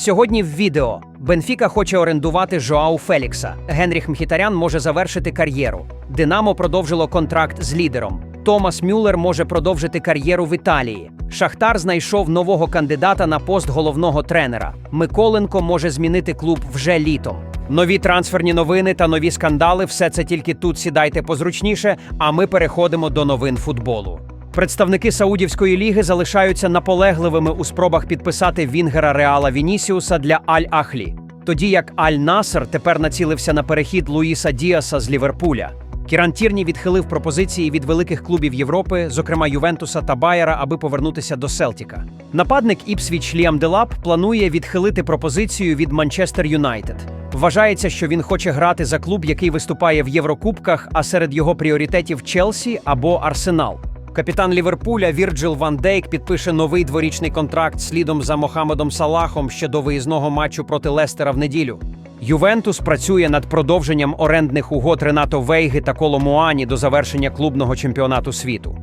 Сьогодні в відео Бенфіка хоче орендувати Жоау Фелікса. Генріх Мхітарян може завершити кар'єру. Динамо продовжило контракт з лідером. Томас Мюллер може продовжити кар'єру в Італії. Шахтар знайшов нового кандидата на пост головного тренера. Миколенко може змінити клуб вже літом. Нові трансферні новини та нові скандали все це тільки тут сідайте позручніше, а ми переходимо до новин футболу. Представники Саудівської ліги залишаються наполегливими у спробах підписати Вінгера Реала Вінісіуса для Аль-Ахлі, тоді як Аль-Наср тепер націлився на перехід Луїса Діаса з Ліверпуля. Кіран Тірні відхилив пропозиції від великих клубів Європи, зокрема Ювентуса та Байера, аби повернутися до Селтіка. Нападник Іпсвіч Ліам Делап планує відхилити пропозицію від Манчестер Юнайтед. Вважається, що він хоче грати за клуб, який виступає в Єврокубках, а серед його пріоритетів Челсі або Арсенал. Капітан Ліверпуля Вірджил Ван Дейк підпише новий дворічний контракт слідом за Мохамедом Салахом ще до виїзного матчу проти Лестера в неділю. Ювентус працює над продовженням орендних угод Ренато Вейги та Коло Муані до завершення клубного чемпіонату світу.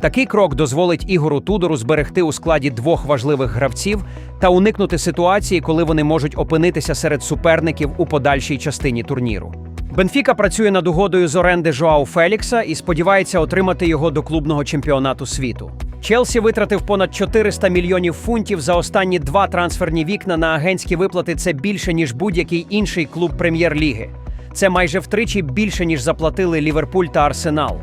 Такий крок дозволить Ігору Тудору зберегти у складі двох важливих гравців та уникнути ситуації, коли вони можуть опинитися серед суперників у подальшій частині турніру. Бенфіка працює над угодою з оренди Жоау Фелікса і сподівається отримати його до клубного чемпіонату світу. Челсі витратив понад 400 мільйонів фунтів за останні два трансферні вікна на агентські виплати. Це більше ніж будь-який інший клуб прем'єр-ліги. Це майже втричі більше ніж заплатили Ліверпуль та Арсенал.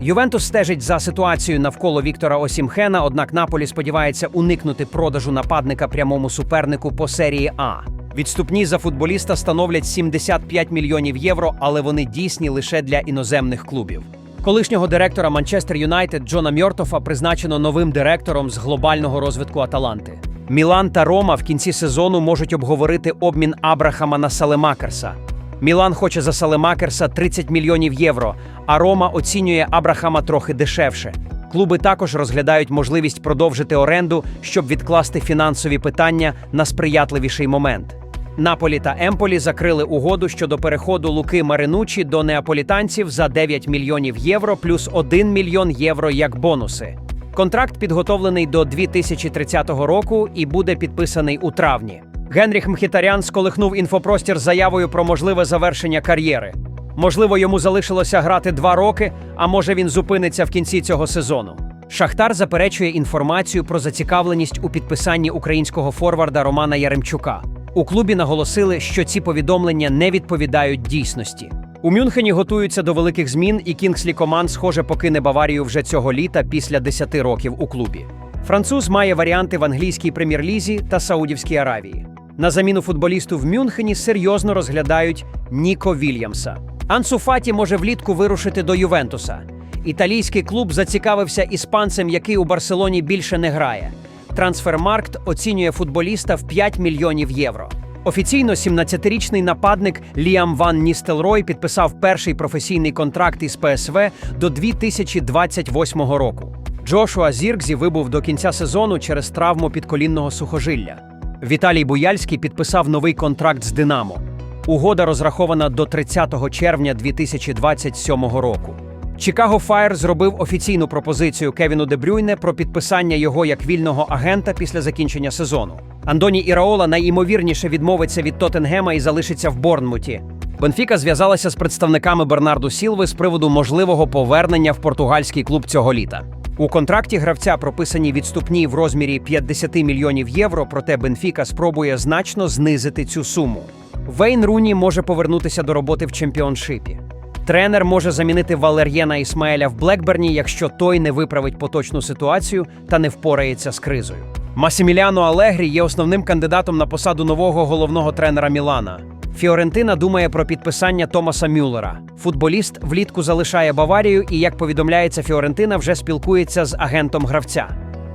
Ювентус стежить за ситуацією навколо Віктора Осімхена, однак Наполі сподівається уникнути продажу нападника прямому супернику по серії А. Відступні за футболіста становлять 75 мільйонів євро, але вони дійсні лише для іноземних клубів. Колишнього директора Манчестер Юнайтед Джона Мьортофа призначено новим директором з глобального розвитку Аталанти. Мілан та Рома в кінці сезону можуть обговорити обмін Абрахама на Салемакерса. Мілан хоче за Салемакерса 30 мільйонів євро, а Рома оцінює Абрахама трохи дешевше. Клуби також розглядають можливість продовжити оренду, щоб відкласти фінансові питання на сприятливіший момент. Наполі та Емполі закрили угоду щодо переходу Луки Маринучі до неаполітанців за 9 мільйонів євро плюс 1 мільйон євро як бонуси. Контракт підготовлений до 2030 року і буде підписаний у травні. Генріх Мхітарян сколихнув інфопростір з заявою про можливе завершення кар'єри. Можливо, йому залишилося грати два роки, а може він зупиниться в кінці цього сезону. Шахтар заперечує інформацію про зацікавленість у підписанні українського форварда Романа Яремчука. У клубі наголосили, що ці повідомлення не відповідають дійсності. У Мюнхені готуються до великих змін, і Кінгслі Коман, схоже, покине Баварію вже цього літа після 10 років у клубі. Француз має варіанти в англійській прем'єр-лізі та Саудівській Аравії. На заміну футболісту в Мюнхені серйозно розглядають Ніко Вільямса. Ансу Фаті може влітку вирушити до Ювентуса. Італійський клуб зацікавився іспанцем, який у Барселоні більше не грає. Трансфермаркт оцінює футболіста в 5 мільйонів євро. Офіційно 17-річний нападник Ліам Ван Ністелрой підписав перший професійний контракт із ПСВ до 2028 року. Джошуа Зіркзі вибув до кінця сезону через травму підколінного сухожилля. Віталій Буяльський підписав новий контракт з Динамо. Угода розрахована до 30 червня 2027 року. Чикаго Фаєр зробив офіційну пропозицію Кевіну Дебрюйне про підписання його як вільного агента після закінчення сезону. Андоні Іраола найімовірніше відмовиться від Тоттенгема і залишиться в Борнмуті. Бенфіка зв'язалася з представниками Бернарду Сілви з приводу можливого повернення в португальський клуб цього літа. У контракті гравця прописані відступні в розмірі 50 мільйонів євро, проте Бенфіка спробує значно знизити цю суму. Вейн Руні може повернутися до роботи в чемпіоншипі. Тренер може замінити Валер'єна Ісмаеля в Блекберні, якщо той не виправить поточну ситуацію та не впорається з кризою. Масиміліано Алегрі є основним кандидатом на посаду нового головного тренера Мілана. Фіорентина думає про підписання Томаса Мюллера. Футболіст влітку залишає Баварію, і як повідомляється, Фіорентина вже спілкується з агентом гравця.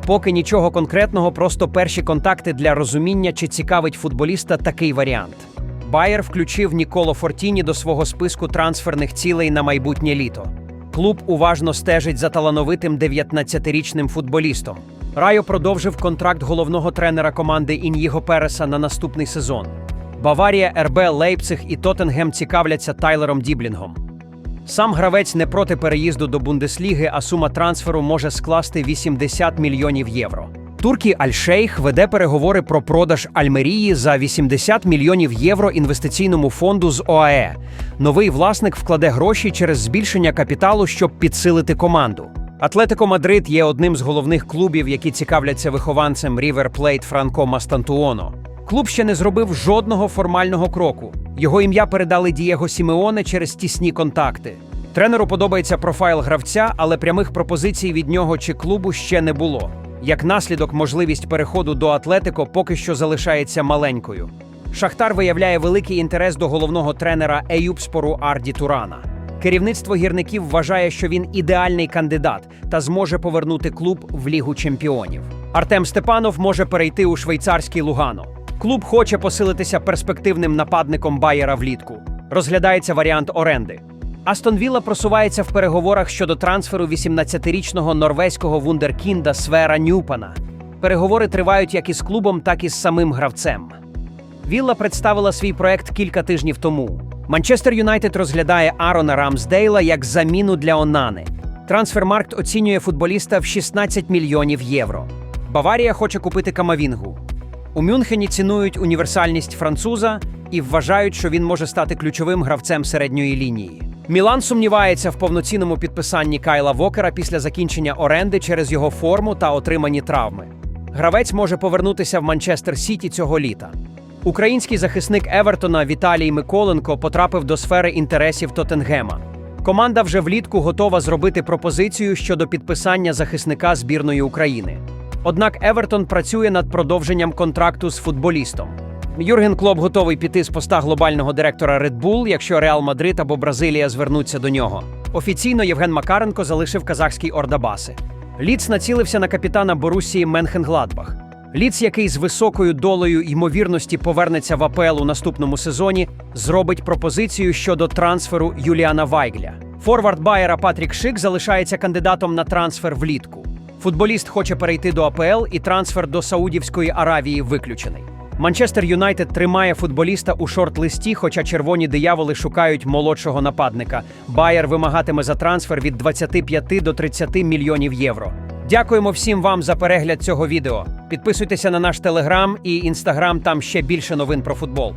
Поки нічого конкретного, просто перші контакти для розуміння, чи цікавить футболіста такий варіант. Байер включив Ніколо Фортіні до свого списку трансферних цілей на майбутнє літо. Клуб уважно стежить за талановитим 19-річним футболістом. Райо продовжив контракт головного тренера команди Ін'їго Переса на наступний сезон. Баварія, РБ, Лейпциг і Тоттенгем цікавляться Тайлером Діблінгом. Сам гравець не проти переїзду до Бундесліги, а сума трансферу може скласти 80 мільйонів євро. Туркі Аль-Шейх веде переговори про продаж Альмерії за 80 мільйонів євро інвестиційному фонду з ОАЕ. Новий власник вкладе гроші через збільшення капіталу, щоб підсилити команду. Атлетико Мадрид є одним з головних клубів, які цікавляться вихованцем Рівер Плейт Франко Мастантуоно. Клуб ще не зробив жодного формального кроку. Його ім'я передали Дієго Сімеоне через тісні контакти. Тренеру подобається профайл гравця, але прямих пропозицій від нього чи клубу ще не було. Як наслідок, можливість переходу до Атлетико поки що залишається маленькою. Шахтар виявляє великий інтерес до головного тренера Еюбспору Арді Турана. Керівництво гірників вважає, що він ідеальний кандидат та зможе повернути клуб в Лігу чемпіонів. Артем Степанов може перейти у швейцарський Лугано. Клуб хоче посилитися перспективним нападником Байера влітку. Розглядається варіант оренди. Астон Вілла просувається в переговорах щодо трансферу 18-річного норвезького вундеркінда Свера Нюпана. Переговори тривають як із клубом, так і з самим гравцем. Вілла представила свій проект кілька тижнів тому. Манчестер Юнайтед розглядає Арона Рамсдейла як заміну для Онани. Трансфермаркт оцінює футболіста в 16 мільйонів євро. Баварія хоче купити Камавінгу. У Мюнхені цінують універсальність француза і вважають, що він може стати ключовим гравцем середньої лінії. Мілан сумнівається в повноцінному підписанні Кайла Вокера після закінчення оренди через його форму та отримані травми. Гравець може повернутися в Манчестер Сіті цього літа. Український захисник Евертона Віталій Миколенко потрапив до сфери інтересів Тоттенгема. Команда вже влітку готова зробити пропозицію щодо підписання захисника збірної України. Однак Евертон працює над продовженням контракту з футболістом. Юрген Клоп готовий піти з поста глобального директора Red Bull, якщо Реал Мадрид або Бразилія звернуться до нього. Офіційно Євген Макаренко залишив казахський Ордабаси. Ліц націлився на капітана Борусії Менхенгладбах. Ліц, який з високою долею ймовірності повернеться в АПЛ у наступному сезоні, зробить пропозицію щодо трансферу Юліана Вайгля. Форвард Байера Патрік Шик залишається кандидатом на трансфер влітку. Футболіст хоче перейти до АПЛ, і трансфер до Саудівської Аравії виключений. Манчестер Юнайтед тримає футболіста у шорт-листі, хоча червоні дияволи шукають молодшого нападника. Байер вимагатиме за трансфер від 25 до 30 мільйонів євро. Дякуємо всім вам за перегляд цього відео. Підписуйтеся на наш телеграм і інстаграм, там ще більше новин про футбол.